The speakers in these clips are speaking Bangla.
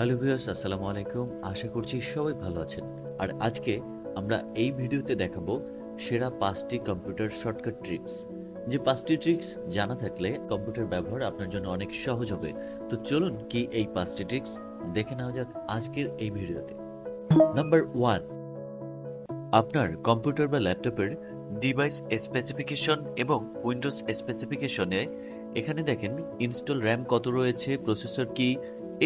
হ্যালো ভিউয়ার্স, আসসালামু আলাইকুম। আশা করছি সবাই ভালো আছেন। আর আজকে আমরা এই ভিডিওতে দেখাবো সেরা পাঁচটি কম্পিউটার শর্টকাট ট্রিক্স। যে পাঁচটি ট্রিক্স জানা থাকলে কম্পিউটার ব্যবহার আপনার জন্য অনেক সহজ হবে। তো চলুন কি এই পাঁচটি ট্রিক্স দেখে নেওয়া যাক আজকের এই ভিডিওতে। নাম্বার ওয়ান, আপনার কম্পিউটার বা ল্যাপটপের ডিভাইস স্পেসিফিকেশন এবং উইন্ডোজ স্পেসিফিকেশনে এখানে দেখেন ইনস্টল র্যাম কত রয়েছে, প্রসেসর কি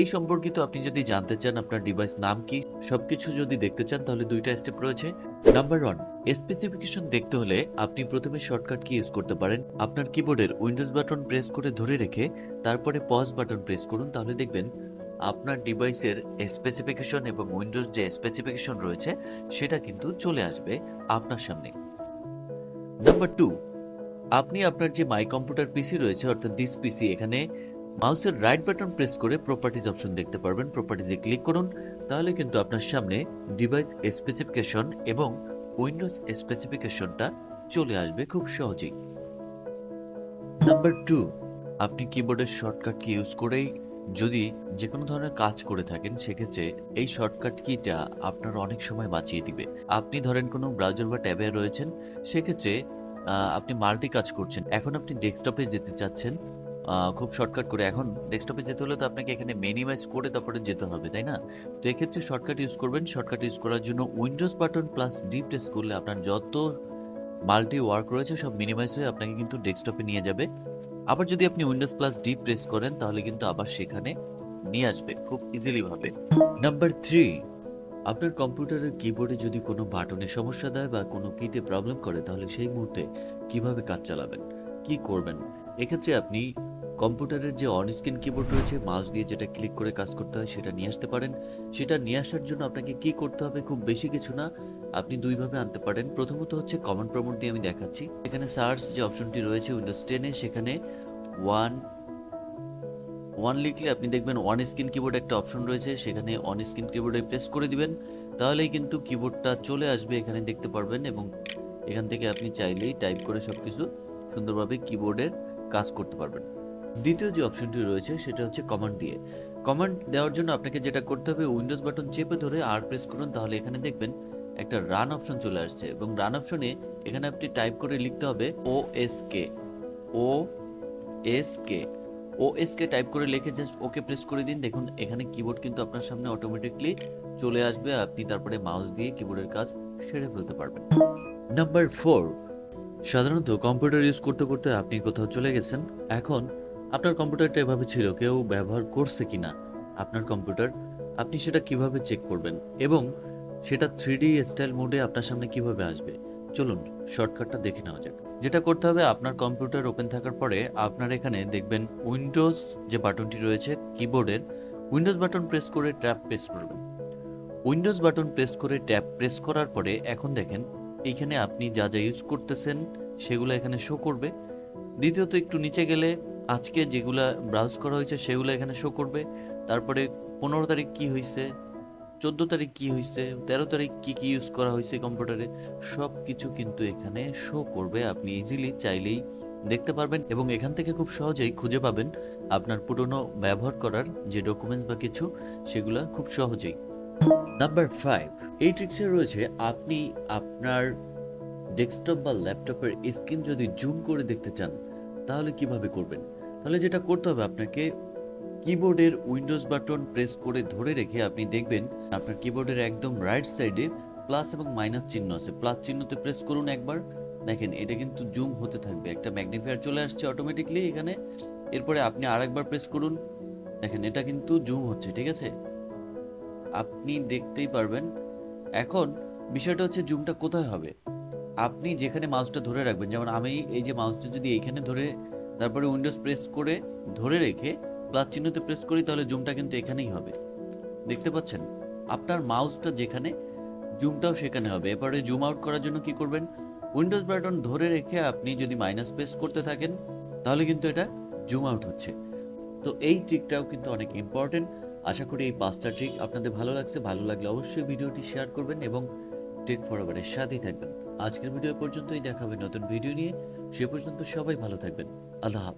এই সম্পর্কিত আপনি যদি জানতে চান আপনার ডিভাইস নাম কি, সবকিছু যদি দেখতে চান তাহলে দুইটা স্টেপ রয়েছে। নাম্বার ওয়ান স্পেসিফিকেশন দেখতে হলে আপনি প্রথমে শর্টকাট কি ইউজ করতে পারেন। আপনার কিবোর্ডের উইন্ডোজ বাটন প্রেস করে ধরে রেখে তারপরে পজ বাটন প্রেস করুন, তাহলে দেখবেন আপনার ডিভাইসের স্পেসিফিকেশন এবং উইন্ডোজ যে স্পেসিফিকেশন রয়েছে, সেটা কিন্তু চলে আসবে আপনার সামনে। নাম্বার টু আপনি আপনার যে মাই কম্পিউটার পিসি রয়েছে, অর্থাৎ দিস পিসি এখানে মাউসের রাইট বাটন প্রেস করে প্রপার্টিজ অপশন দেখতে পারবেন। প্রপার্টিজে ক্লিক করুন, তাহলে কিন্তু আপনার সামনে ডিভাইস স্পেসিফিকেশন এবং উইন্ডোজ স্পেসিফিকেশনটা চলে আসবে খুব সহজেই। নাম্বার টু আপনি কিবোর্ডের শর্টকাট কি ইউজ করেই যদি যে কোনো ধরনের কাজ করে থাকেন, সেক্ষেত্রে এই শর্টকাট কিটা আপনার অনেক সময় বাঁচিয়ে দিবে। আপনি ধরেন কোনো ব্রাউজার বা ট্যাবে রয়েছেন, সেক্ষেত্রে আপনি মাল্টি কাজ করছেন। এখন আপনি ডেস্কটপে যেতে চাচ্ছেন খুব শর্টকাট করে। এখন ডেস্কটপে যেতে হলে তো আপনাকে এখানে মিনিমাইজ করে তারপরে যেতে হবে, তাই না? তো এক্ষেত্রে শর্টকাট ইউজ করবেন। শর্টকাট ইউজ করার জন্য Windows button plus D press করলে আপনার যত মাল্টি ওয়ার্ক রয়েছে সব মিনিমাইজ হয়ে আপনাকে কিন্তু ডেস্কটপে নিয়ে যাবে। আবার যদি আপনি উইন্ডোজ প্লাস ডি প্রেস করেন, তাহলে কিন্তু আবার সেখানে নিয়ে আসবে, খুব ইজিলি ভাবে। নাম্বার থ্রি আপনার কম্পিউটারের কিবোর্ডে যদি কোনো বাটনে সমস্যা দেয় বা কোনো কিতে প্রবলেম করে, তাহলে সেই মুহূর্তে কীভাবে কাজ চালাবেন? কি করবেন? এক্ষেত্রে আপনি কম্পিউটারের যে অন স্ক্রিন কিবোর্ড রয়েছে মাউস দিয়ে যেটা ক্লিক করে কাজ করতে হয়, সেটা নিয়ে আসতে পারেন। সেটা নিয়ে আসার জন্য আপনাকে কি করতে হবে খুব বেশি কিছু না, আপনি দুইভাবে আনতে পারেন। প্রথমত হচ্ছে কমন প্রমোট দিয়ে আমি দেখাচ্ছি। এখানে সার্চ যে অপশনটি রয়েছে উইন্ডোজ টেনে সেখানে ওয়ান ওয়ান লিখলে আপনি দেখবেন অন স্ক্রিন কিবোর্ড একটা অপশন রয়েছে, সেখানে অন স্ক্রিন কিবোর্ডে প্রেস করে দিবেন। তাহলেই কিন্তু কিবোর্ডটা চলে আসবে, এখানে দেখতে পারবেন এবং এখান থেকে আপনি চাইলেই টাইপ করে সবকিছু সুন্দরভাবে কিবোর্ডের কাজ করতে পারবেন। দ্বিতীয় যে অপশনটি রয়েছে সেটা হচ্ছে কমান্ড দিয়ে। কমান্ড দেওয়ার জন্য আপনাকে যেটা করতে হবে উইন্ডোজ বাটন চেপে ধরে আর প্রেস করুন, তাহলে এখানে দেখবেন একটা রান অপশন চলে আসছে এবং রান অপশনে এখানে আপনি টাইপ করে লিখতে হবে O S K O S K O S K type করে লিখে জাস্ট ওকে প্রেস করে দিন। দেখুন, এখানে কিবোর্ড কিন্তু আপনার সামনে অটোমেটিকলি চলে আসবে, আপনি তারপরে মাউস দিয়ে কিবোর্ডের কাজ সেরে ফেলতে পারবেন। নাম্বার ফোর সাধারণত কম্পিউটার ইউজ করতে করতে আপনি কোথাও চলে গেছেন। এখন আপনার কম্পিউটারটা এভাবে ছিল, কেউ ব্যবহার করছে কিনা? আপনার কম্পিউটার, আপনি সেটা কীভাবে চেক করবেন? এবং সেটা থ্রি ডি স্টাইল মোডে আপনার সামনে কীভাবে আসবে? চলুন শর্টকাটটা দেখে নেওয়া যাক। যেটা করতে হবে, আপনার কম্পিউটার ওপেন থাকার পরে আপনার এখানে দেখবেন উইন্ডোজ যে বাটনটি রয়েছে কিবোর্ডের উইন্ডোজ বাটন প্রেস করে ট্যাব প্রেস করবেন। উইন্ডোজ বাটন প্রেস করে ট্যাব প্রেস করার পরে এখন দেখেন এইখানে আপনি যা যা ইউজ করতেছেন, সেগুলো এখানে শো করবে। দ্বিতীয়ত, একটু নিচে গেলে আজকে যেগুলা ব্রাউজ করা হয়েছে সেগুলো এখানে শো করবে। তারপরে পনেরো তারিখ কি হয়েছে চোদ্দ তারিখ কি হয়েছে তেরো তারিখ কি কি ইউজ করা হয়েছে কম্পিউটারে সব কিছু কিন্তু এখানে শো করবে আপনি ইজিলি চাইলেই দেখতে পারবেন এবং এখান থেকে খুব সহজেই খুঁজে পাবেন আপনার পুরনো ব্যবহার করার যে ডকুমেন্টস বা কিছু, সেগুলো খুব সহজেই। নাম্বার ফাইভ এই ট্রিক্সে রয়েছে আপনি আপনার ডেস্কটপ বা ল্যাপটপের স্ক্রিন যদি জুম করে দেখতে চান, তাহলে কীভাবে করবেন? তাহলে যেটা করতে হবে আপনাকে কিবোর্ডের উইন্ডোজ বাটন প্রেস করে ধরে রেখে আপনি দেখবেন আপনার কিবোর্ডের একদম রাইট সাইডে প্লাস এবং মাইনাস চিহ্ন আছে। প্লাস চিহ্নতে প্রেস করুন একবার। দেখেন, এটা কিন্তু জুম হতে থাকবে। একটা ম্যাগনিফায়ার চলে আসছে অটোমেটিকলি এখানে। এরপরে আপনি আরেকবার প্রেস করুন। দেখেন, এটা কিন্তু জুম হচ্ছে, ঠিক আছে? আপনি দেখতেই পারবেন। এখন বিষয়টা হচ্ছে জুমটা কোথায় হবে? আপনি যেখানে মাউসটা ধরে রাখবেন, যেমন আমি এই যে মাউসটা যদি এইখানে ধরে তারপরে উইন্ডোজ প্রেস করে ধরে রেখে প্লাস চিহ্নতে প্রেস করি, তাহলে জুমটা কিন্তু এখানেই হবে। দেখতে পাচ্ছেন? আপনার মাউসটা যেখানে জুমটাও সেখানে হবে। এরপরে জুম আউট করার জন্য কি করবেন? উইন্ডোজ বাটন ধরে রেখে আপনি যদি মাইনাস প্রেস করতে থাকেন, তাহলে কিন্তু এটা জুম আউট হচ্ছে। তো এই ট্রিকটাও কিন্তু অনেক ইম্পর্টেন্ট আশা করি এই পাঁচটা ট্রিক আপনাদের ভালো লাগছে। ভালো লাগলে অবশ্যই ভিডিওটি শেয়ার করবেন এবং টেক ফরওয়ার্ডের সাথেই থাকবেন। আজকের ভিডিও পর্যন্তই। দেখাবে নতুন ভিডিও নিয়ে। সে পর্যন্ত সবাই ভালো থাকবেন। الله